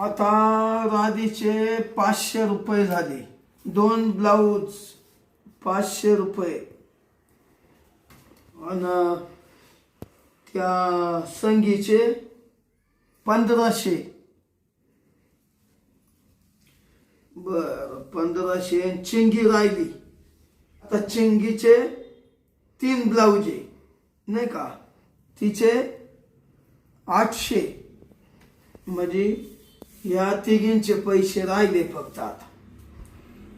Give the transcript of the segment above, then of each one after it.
आता राधीचे पाचशे रुपये झाले. दोन ब्लाऊज पाचशे रुपये. आणि त्या संगीचे पंधराशे. बर पंधराशे चिंगी राहिली. आता चिंगीचे तीन ब्लाऊज आहे नाही का? तिचे आठशे. म्हणजे या तिघींचे पैसे राहिले फक्त आता.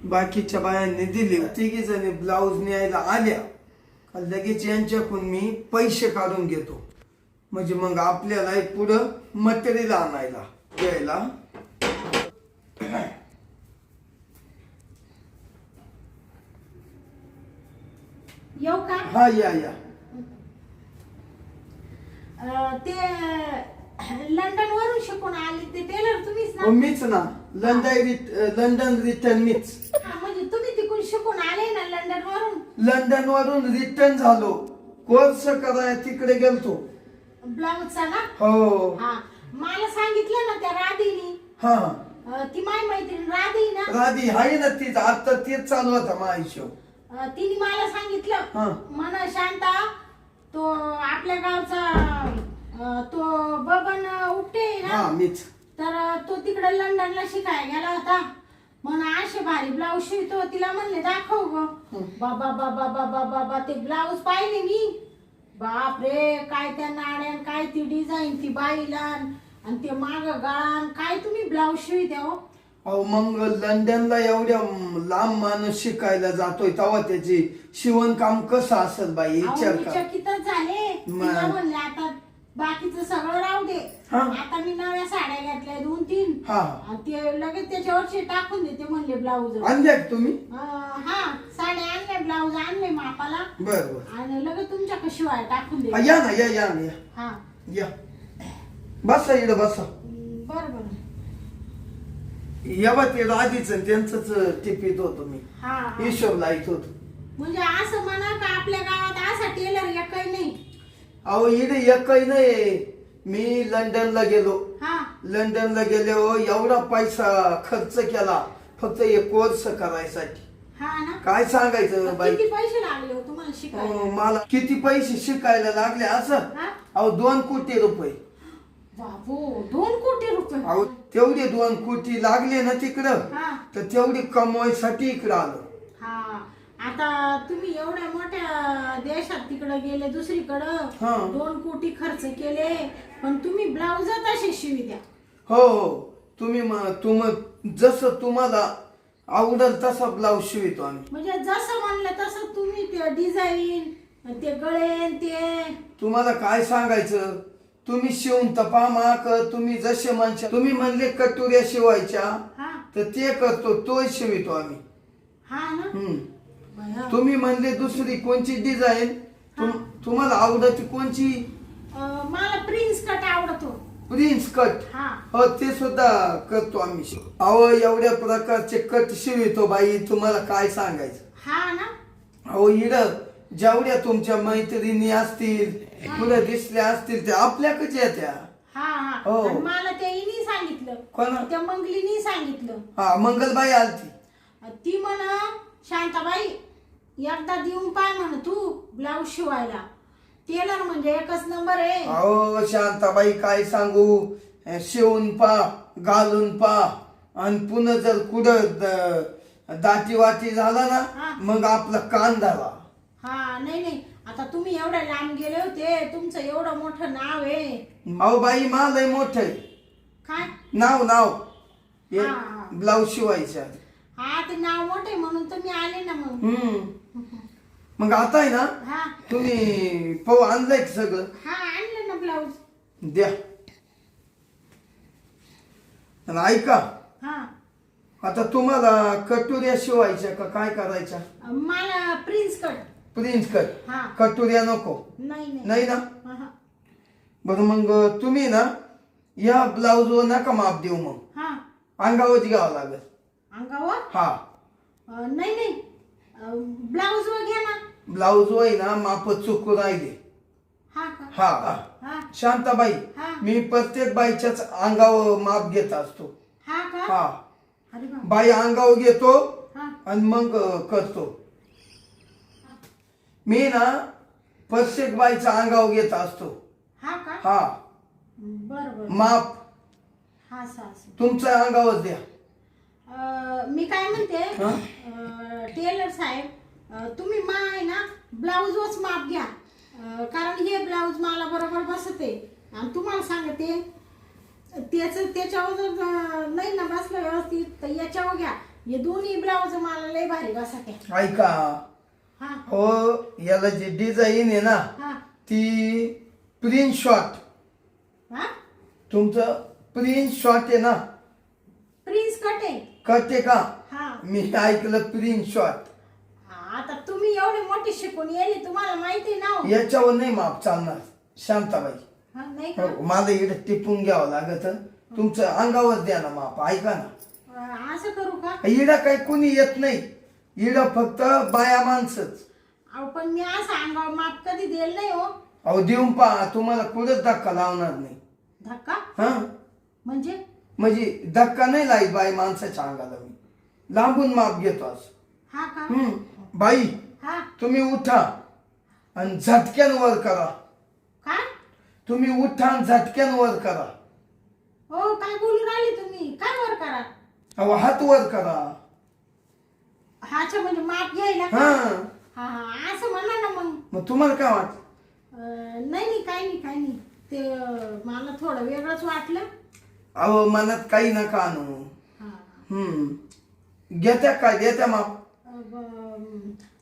बाकीच्या बायांनी दिले. तिघी जणी ब्लाऊज न्यायला आल्या. लगेच यांच्याकडून मी पैसे काढून घेतो. म्हणजे मग आपल्याला पुढं मटेरियल आणायला द्यायला येऊ का? हा या या. अं, ते लंडन वरून शिकून आले ते हो ना. मीच ना लंडन रिट- लंडन रिटर्न मीच. हा, म्हणजे तुम्ही तिकडून शिकून आले ना लंडन वरून? लंडन वरून रिटर्न झालो. कोर्स करायला तिकडे गेलतो. ब्लाऊजचा ना? हो. हा. मला सांगितलं ना त्या राधीनी. हा. अं, ती माय मैत्रीण राधी ना? राधी आहे ना तीच. आता तेच चालू होता माझा हिशोब. अं, तिने मला हा. सांगितलं म्हण शांता तो आपल्या गावचा अं, तो बबन उपटे ना? हा मीच. तर तो तिकडे लंडनला शिकायला गेला होता. म्हणून असे भारी ब्लाऊज शिवतो. तिला म्हणले दाखव ग. बाबा बाबा बाबा बाबा ते ब्लाऊज पाहिले मी. बाप रे काय त्या नाड्यान काय ती डिझाईन ती बाईलान आणि ते माग गळान काय तुम्ही ब्लाऊज शिवित्या हो? अहो मग लंडनला एवढ्या लांब माणूस शिकायला जातोय तेव्हा त्याची शिवणकाम कसं असेल बाई? विचार का चकितच झाले. तिला म्हणले आता बाकीचं सगळं राहू दे. हा. आता मी नव्या साड्या घेतल्या दोन तीन. हा. आणि ते लगेच त्याच्यावरचे टाकून देते म्हणले ब्लाऊज आणल्या का तुम्ही? हा साड्या आणल्या ब्लाऊज आणले मापाला. बर बर. आणि लगेच तुमच्या शिवाय टाकून हा, दे या ना या या ना या. हा. या. बसा इकडं बसा. बर बर. या बा ते राधीच त्यांच टिपीत होतो मी. हा हा. हिशोब लाईत होतो. म्हणजे असं म्हणा का आपल्या गावात असा टेलर एकही नाही. अहो इकडे एकही नाही. मी लंडनला गेलो. हा. लंडनला गेलो एवढा पैसा खर्च केला फक्त एक कोर्स करायसाठी. हा ना? काय सांगायचं बाई? किती पैसे लागले हो तुम्हाला शिकायला? अं, मला किती पैसे शिकायला लागले असं? हा? अहो दोन कोटी रुपये. बाबू दोन कोटी रुपये? अहो तेवढे दोन कोटी लागले ना तिकडं हा. तर तेवढी कमवायसाठी इकडं आलो. हा. आता तुम्ही एवढ्या मोठ्या देशात तिकडे गेले दुसरीकडं हा. दोन कोटी खर्च केले पण तुम्ही ब्लाऊज तसे शिवी द्या. हो हो. तुम्ही म- तुम जसं तुम्हाला आवडल तसा ब्लाऊज शिवितो आम्ही. म्हणजे जसं म्हणलं तसं तुम्ही ते डिझाईन ते गळेन ते तुम्हाला काय सांगायचं? तुम्ही शिवून तपा माक तुम्ही जसे म्हणशा तुम्ही म्हणले कटुऱ्या शिवायच्या हा. तर ते करतो तोय शिवितो आम्ही. हा ना? हम्म. तुम्ही म्हणले दुसरी कोणची डिझाईन तुम्हाला आवडती कोणची? मला प्रिन्स कट आवडतो. प्रिन्स कट हा. हो ते सुद्धा करतो आम्ही. अहो एवढ्या प्रकारचे कट शिवितो बाई तुम्हाला काय सांगायचं? हा ना. अहो इड जेवढ्या तुमच्या मैत्रिणी असतील पुढे दिसल्या असतील त्या आपल्याकडे येत्या. हा हा. हो. मला ते इनी सांगितलं. कोणा? त्या मंगलीनी सांगितलं. हा मंगलबाई आलती. ती म्हण शांताबाई एकदा देऊन पाय म्हण तू ब्लाऊज शिवायला. टेलर म्हणजे एकच नंबर आहे. अहो शांताबाई काय सांगू? शिवून पा घालून पा. आणि पुन्हा जर कुठं दाटी वाटी झाला ना हा. मग आपला कान धरा. हा नाही नाही. आता तुम्ही एवढ्या लांब गेले होते तुमचं एवढं मोठं नाव आहे. अहो बाई लय मोठ काय? नाव नाव. हे. ब्लाऊज शिवायच्या हा ते नाव मोठं म्हणून तुम्ही आले ना मग. हम्म. मग आता आहे ना हा. तुम्ही पाहू आणलंय का सगळं? हा आणलं ना ब्लाऊज. द्या. आणि ऐका हा. आता तुम्हाला कटुऱ्या शिवायच्या का काय करायच्या? मला प्रिन्स कट. Prince cut. हा. कटुऱ्या नको. नाही नाही. नाही ना? हा, हा. बरं मग तुम्ही ना या ब्लाऊजवर नका माप देऊ मग. हा. अंगावरच घ्यावं लागेल. अंगावर? हा. अं, नाही नाही. ब्लाऊज वर घ्या ना. ब्लाऊज वय ना माप चुकू राहिले हा का? हा. हा. शांताबाई हा. मी प्रत्येक बाईच्याच अंगावर माप घेत असतो. हा का? हा. अरे बाप बाई अंगावर घेतो हा. आणि मग अ, करतो. मी ना प्रत्येक बाईचा अंगावर घेत असतो. हा का? हा. बर बर. माप. हा तुमच्या अंगावर द्या. मी काय म्हणते टेलर साहेब तुम्ही मा आहे ना ब्लाऊजच माप घ्या. कारण हे ब्लाऊज मला बरोबर बसते. आणि तुम्हाला सांगते त्याच त्याच्यावर नाही ना बसलं व्यवस्थित तर याच्यावर घ्या. हे दोन्ही ब्लाऊज मला लय भारी बसते ऐका. हा. याला जी डिझाईन आहे ना ती प्रिंट शॉट हा? तुमचं प्रिंट शॉट आहे ना कळते का? हा. मी ऐकलं प्रिंट शॉट आता तुम्ही एवढे मोठे शिकून येले तुम्हाला माहिती ना हो. याच्यावर नाही माप चालणार शांताबाई. हा, नाही का? हो, मला इकडे टिपून घ्यावं लागत. तुमचं अंगावर द्या ना माप ऐका ना. अं, असं करू का? इडं काही कुणी येत नाही. इडं फक्त बाया माणसंच. अहो पण मी असं अंगावर माप कधी दिलं नाही हो. अहो देऊन पहा तुम्हाला कुठंच धक्का लावणार नाही. धक्का? हा? म्हणजे? म्हणजे धक्का नाही लाईत बाई माणसाच्या अंगाला मी. लांबून माप घेतो हा का? हम्म. बाई हा. तुम्ही उठा आणि झटक्यान वर करा. काय तुम्ही उठा आणि झटक्यान वर करा. हो काय बोलून राहिले तुम्ही? काय वर करा? अहो हात वर करा. हाच्या म्हणजे माप घ्यायला का? हा. हा हा असं म्हणा ना मग. मग तुम्हाला काय वाटत? अं, नाही नाही काही नाही काही नाही. ते अं, मला थोडं वेगळंच वाटलं. अहो मनात काही नका आणू. हम्म. घेत्या काय घेत्या माप.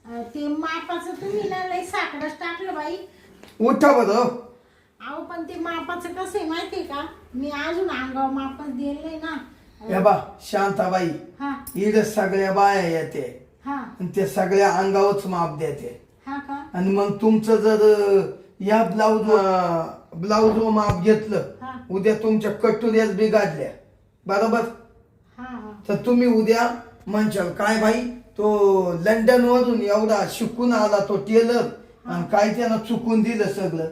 अं, ते मापाचं तुम्ही ना लई साकडच टाकलं बाई. उठा बरं. अहो पण ते मापाचं कसं आहे माहितीये का? मी अजून अंगावर मापच दिलं नाही ना. हे बा शांताबाई. हा. इड सगळ्या बाया येते. हा. आणि ते सगळ्या अंगावरच माप देते. हा का? आणि मग तुमचं जर अं, या ब्लाऊज ब्लाऊज माप घेतलं. उद्या तुमच्या कटुऱ्याच बिघडल्या बरोबर? हा हा. तर तुम्ही उद्या म्हणशाल काय भाई तो लंडन वरून एवढा शिकून आला तो टेलर आणि काय त्यानं चुकून दिलं सगळं?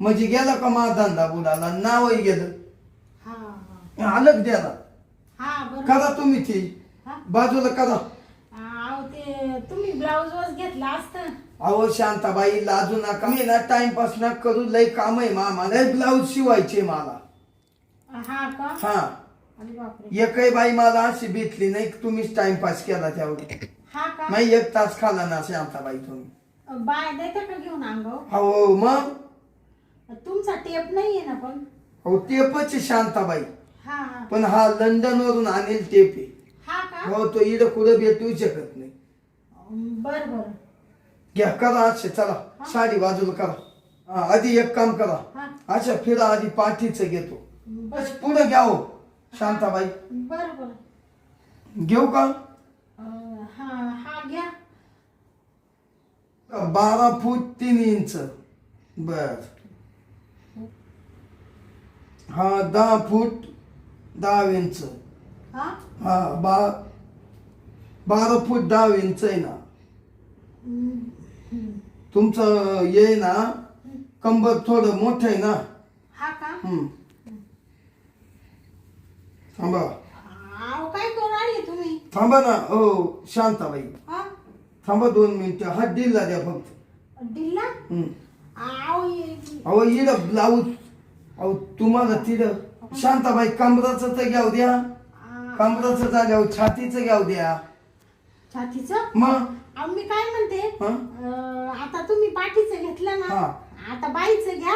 म्हणजे गेला का मा धंदा बुडाला नावही गेलं. हा हा. आलं द्याला. हा बरोबर. करा तुम्ही ती. हा. बाजूला करा. अहो ते तुम्ही ब्लाऊज घेतला असतं. अहो शांताबाई लाजू नका. मी ना टाइमपास ना करू लय काम आहे मा लय ब्लाऊज शिवायचे मला. हा का? हा. अरे बापरे. एकही बाई मला अशी भेटली नाही की तुम्हीच टाइमपास केला त्यावर. हा का? मग एक तास खाला ना शांताबाई तुम्ही. बाय देता का घेऊन हो मग? तुमचा टेप नाहीये ना पण? हो टेपच आहे शांताबाई. हा हा. पण हा लंडन वरून आणेल टेप आहे. हा का? हो तो इडं कुठं भेटू शकत नाही. बर बर. घ्या करा असे चला. साडी बाजूला करा. हा, आधी एक काम करा. अच्छा फिरा आधी पाठीचं घेतो. बस पुढे घ्या हो शांताबाई. बर बर. घेऊ का? अं, हा हा घ्या. बारा फूट तीन इंच. बर. हा दहा फूट दहा इंच. हा? हा बा बारा फूट दहा इंच आहे ना. तुमचं ये ना कंबर थोडं मोठं आहे ना. हा का? हम्म. थांबा. अहो काय करून आले तुम्ही? थांबा ना. हो शांताबाई. हा? थांबा दोन मिनिटं. हात दिला द्या फक्त. हम्म. अहो ये- अहो इडं ब्लाऊज. अहो तुम्हाला तिथं शांताबाई कमराचं तर घ्याव द्या. आ, कमराचं झाल्यावर छातीचं घ्याव द्या. छातीचं? मग? अहो मी काय म्हणते? हा? अं, आता तुम्ही पाठीचं घेतलं ना हा. आता बाईचं घ्या.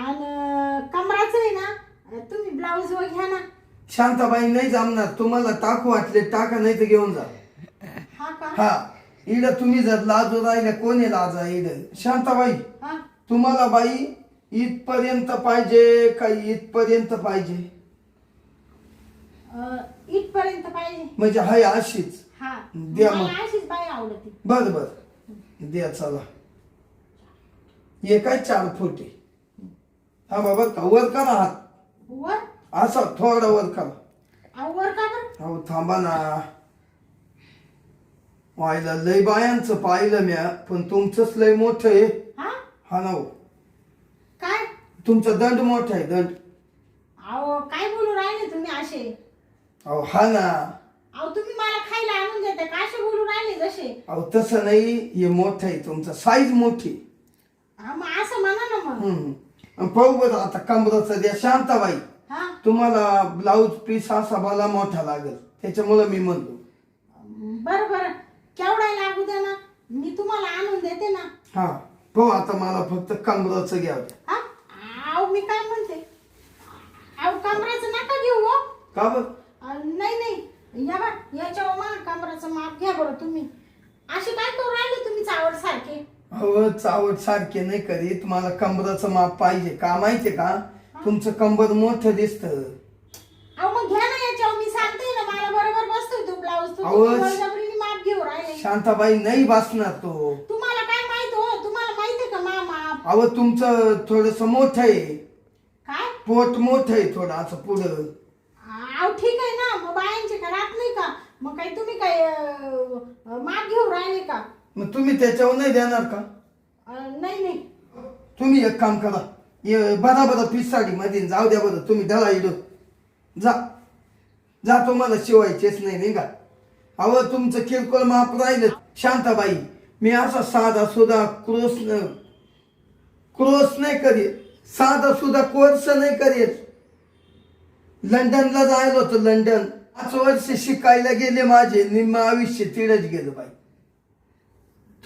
आणि कमराचं आहे ना अं, तुम्ही ब्लाऊज वर घ्या ना. शांताबाई नाही जमणार. तुम्हाला टाकू वाटले टाका नाही तर घेऊन जा. हा का? हा. इड तुम्ही जर लाजू राहिले कोणी लाजा इड? शांताबाई हा. तुम्हाला बाई इथपर्यंत पाहिजे का इथपर्यंत पाहिजे? अं, इथपर्यंत पाहिजे. म्हणजे हाय अशीच. हा. द्या मग. मला अशीच बाई आवडते. बर बर. द्या चला. काय चार फुटे. हा बाबा का वर करा हात. वर? असा थोडा वर करा. अहो वर का बरं? अहो थांबा ना. व्हायला लय बायांचं पाहिलं म्या पण तुमचंच लय मोठं आहे. हा? हा ना हो. काय? तुमचा दंड मोठा आहे दंड. अहो काय बोलू राहिले तुम्ही असे? अहो हा ना. खायला आणून देता का असे बोलू राहिले जसे. अहो तसं नाही. हे मोठं आहे तुमचं. साईज मोठी. हा मग असं म्हणा ना मग. हम्म. आणि पाहू बरं आता कमराचं द्या शांताबाई हा. तुम्हाला ब्लाऊज पीस असा मला मोठा लागेल. त्याच्यामुळं मी म्हणतो बर बर. केवढा लागू द्या ना. मी तुम्हाला आणून देते ना. हा. हो आता मला फक्त कमराचं घ्या. हा? मी काय म्हणते? अहो कमराचं नका घेऊ हो. का बरं अं, नाही नाही या बा याच्यावर कमराचं माप घ्या बरं तुम्ही. असे काय करू राहिले तुम्ही चावड सारखे अहो चावट सारखे नाही करीत. मला कंबराचं माप पाहिजे का? माहितीये का? तुमचं कंबर मोठं दिसतं. अहो मग घ्या ना याच्यावर. मी सांगते ना मला बरोबर बसतोय तो ब्लाऊज. अहो, तुम्ही बळजबरीने माप घेऊ राहिले. शांताबाई नाही बसणार तो. तुम्हाला काय माहीत हो? तुम्हाला माहितीये का मा माप? अहो तुमचं थोडस मोठं आहे. काय? पोट मोठं आहे थोडं असं पुढं. अहो ठीक आहे ना. मग बायांचे का राहत नाही का? मग काही तुम्ही काय अं, माप घेऊ राहिले का? मग तुम्ही त्याच्यावर नाही देणार का? अं, नाही नाही. तुम्ही एक काम करा. ये बरा बरा पीस साडी मध्ये जाऊ द्या बरं तुम्ही दळा इडो जा. जा तुम्हाला शिवायचेच नाही नाही का? अहो तुमचं किरकोळ माप राहिलं. शांताबाई मी असा साधा सुद्धा क्रोस न क्रोस नाही करेल साधा सुद्धा कोर्स नाही करेल लंडनला जायला होतं लंडन. पाच वर्ष शिकायला गेले माझे निम्म आयुष्य तिडच गेलं बाई.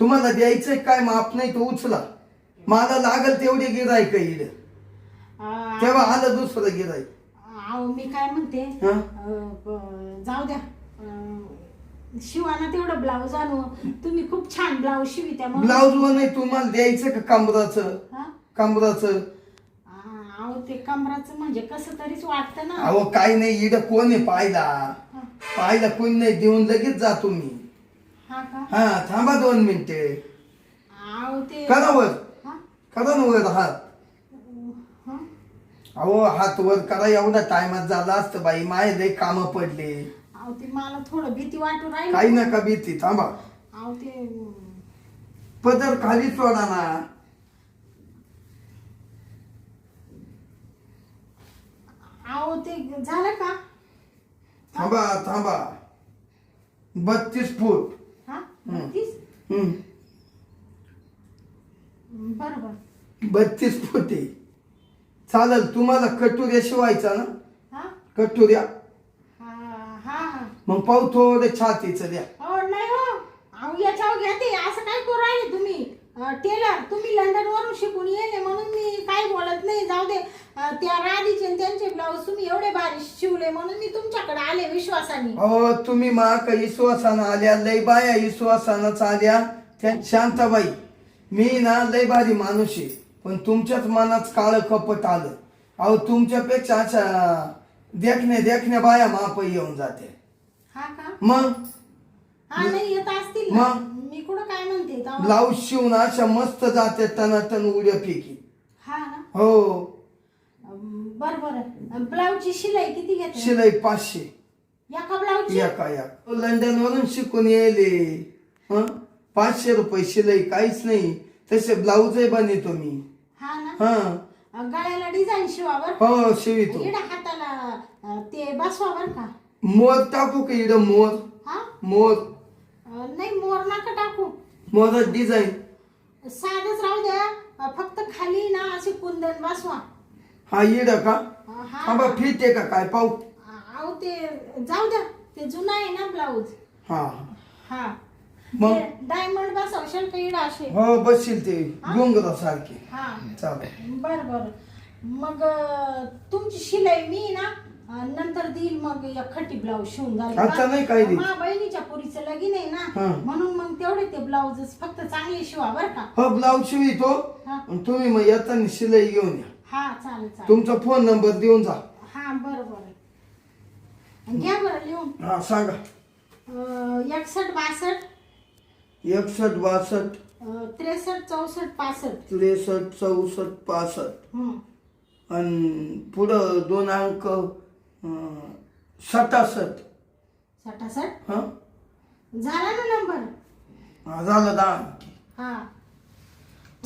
तुम्हाला द्यायचंय काय? माप नाही तो उचला. मला लागल तेवढे गिरायक येईल. अं, तेव्हा आलं दुसरं गिरायक अहो मी काय म्हणते? हा? अं, ब- जाऊ द्या. अं, शिवाना तेवढं ब्लाऊज आणू. तुम्ही खूप छान ब्लाऊज शिवित्या मग ब्लाऊज वर नाही तुम्हाला द्यायचं का कमराचं? हा? कमराचं. अहो ते कमराचं म्हणजे कसं तरीच वाटतं ना. अहो काही नाही इड कोण आहे पाहिला. पाहिला कोण नाही देऊन लगेच जा तुम्ही. हा का? हा थांबा दोन मिनिटे. अहो ते करा वर. हा? करा ना वर हात. हा? अहो हात वर करा एवढा टायमात झाला असतं बाई. माय लय काम पडले. अहो ते मला थोडं भीती वाटू काही नका भीती थांबा. अहो ते अं, पदर खाली सोडा ना. अहो ते झालं का? थांबा थांबा. बत्तीस फूट. हा? बत्तीस? हम्म. बरोबर. बत्तीस फूट आहे. चालेल तुम्हाला कटुऱ्या शिवायचा ना? हा? कटुऱ्या. हा हा. मग पाहू थोडं छातीचं द्या. अहो नाही हो. अहो याच्यावर घेते असं काय करू राहिले तुम्ही? टेलर तुम्ही लंडन वरून शिकून येले म्हणून मी काय बोलत नाही. जाऊ दे. त्या राधीचे त्यांचे ब्लाऊज तुम्ही एवढे भारी शिवले म्हणून मी तुमच्याकडे आले विश्वासाने. अहो तुम्ही माक विश्वासानं आल्या लय बाया विश्वासानंच आल्या. त्या शांताबाई मी ना लय भारी माणूस आहे पण तुमच्याच मनात काळं कपट आलं. अहो तुमच्यापेक्षा अशा देखण्या देखण्या बाया माप येऊन जाते. हा का? मग? हा नाही येत असतील ना. मग? मी कुठं काय म्हणते? तेव्हा. ब्लाऊज शिवून अशा मस्त जाते टनाटन उड्या फेकी. हा ना. हो. बरं बरं. ब्लाऊजची शिलाई किती घेते? शिलाई पाचशे. एका ब्लाऊजची? एका एक. लंडन वरून शिकून यायले. हं? पाचशे रुपये शिलाई काहीच नाही. तसे ब्लाऊज बनवतो मी. हा ना? हा. अं, गळ्याला डिझाईन शिवावर? हो शिवितो. इडा हाताला अं, ते बसवा बर का? मोर टाकू का इकडं मोर? हा? मोर. अं, नाही मोर नका टाकू. मोर डिझाईन साधच राहू द्या. अं, फक्त खाली ना असे कुंदन बसवा. हा इड का? हा बा फिट आहे का काय? पाहू. अहो ते जाऊ द्या. ते जुना आहे ना ब्लाऊज. हा हा. मग? डायमंड बसवशाल का इडा असे. हो बसशील ते. डोंगरा सारखे. हा. चालेल. बर बर. मग अं, तुमची शिलाई मी ना अं, नंतर देईल मग या खटी ब्लाऊज शिवून आता नाही. मा बहिणीच्या पुरीचं लगीन आहे हा. ना म्हणून मग तेवढे ते ब्लाऊज फक्त चांगले शिवा बर का? हो ब्लाऊज शिवितो. हा. आणि तुम्ही मग येताना शिलाई घेऊन या. हा चालेल चालेल. तुमचा फोन नंबर देऊन जा. हा बर बर. घ्या बरं लिहून. हा सांगा. अं, एकसष्ट बासष्ट. एकसष्ट बासष्ट. अं, त्रेसष्ट चौसष्ट पासष्ट. त्रेसष्ट चौसष्ट पासष्ट. हं. आणि पुढं दोन अंक अं, सटासष्ट सटासट हा. झाला ना नंबर हा, झालं दहा अंकी. हा.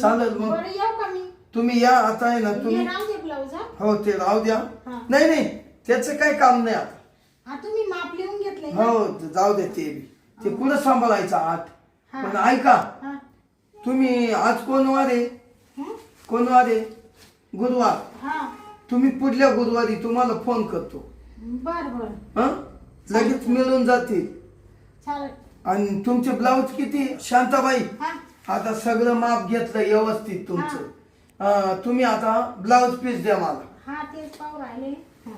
चालेल मग. बरं येऊ का मी? तुम्ही या आता आहे ना तुम्ही राहू दे ब्लाऊज हा? हो ते राहू द्या. हा. नाही नाही त्याचं काही काम नाही आता. हा तुम्ही माप लिहून घेतलंय का? हो जाऊ दे ते बी. ते कुठं सांभाळायचं आठ हा. पण ऐका हा. तुम्ही आज कोण वार आहे? हं? कोण वार आहे? गुरुवार. हा. तुम्ही पुढल्या गुरुवारी तुम्हाला फोन करतो. बर बर. हं? लगेच मिळून जातील. चालेल. आणि तुमचे ब्लाऊज किती? शांताबाई. हा. आता सगळं माप घेतलं व्यवस्थित तुमचं. अं, तुम्ही आता ब्लाऊज पीस द्या मला हा तेच पाहू राहिले हा.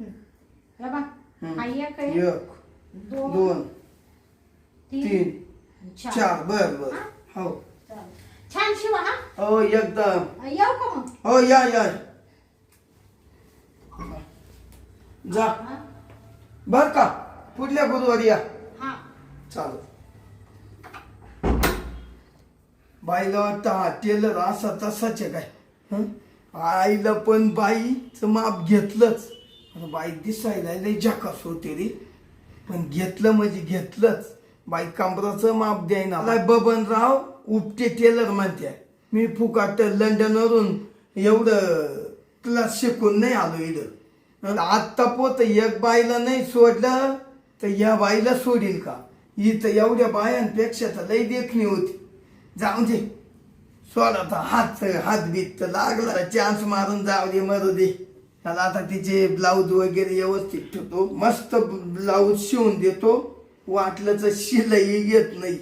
हं. हे बघ. हं. हा एक आहे एक दोन दोन तीन तीन चार चार बर बर हो चालेल. छान शिवा हा हो एकदम येऊ का मग हो या या जा हा? बर का पुढल्या गुरुवारी या हा चालू बाईला वाटतं हा टेलर असा तसाच आहे काय? आईला पण बाईचं माप घेतलंच. बाई दिसायला लय जाकास होते रे. पण घेतलं म्हणजे घेतलंच. बाई कांबराचं माप द्यायना. बबनराव उपटे टेलर म्हणते मी फुकाट लंडनवरून एवढं क्लास शिकून नाही आलो इथं. आत्ता पोत एक बाईला नाही सोडलं तर या बाईला सोडील का? इथं एवढ्या बायांपेक्षा तर लई देखणी होती. जाऊ दे. सोडा आता हात हात बीत तर लागला. चान्स मारून जाऊ दे मरू दे. त्याला आता तिचे ब्लाऊज वगैरे व्यवस्थित ठेवतो. मस्त ब्लाऊज शिवून देतो. वाटलं तर शिलाई घेत नाही.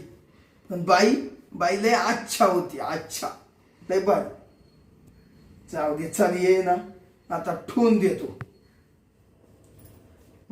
पण बाई बाई लय अच्छा होती अच्छा लय बर. जाऊ दे चल ये ना. आता ठेवून देतो.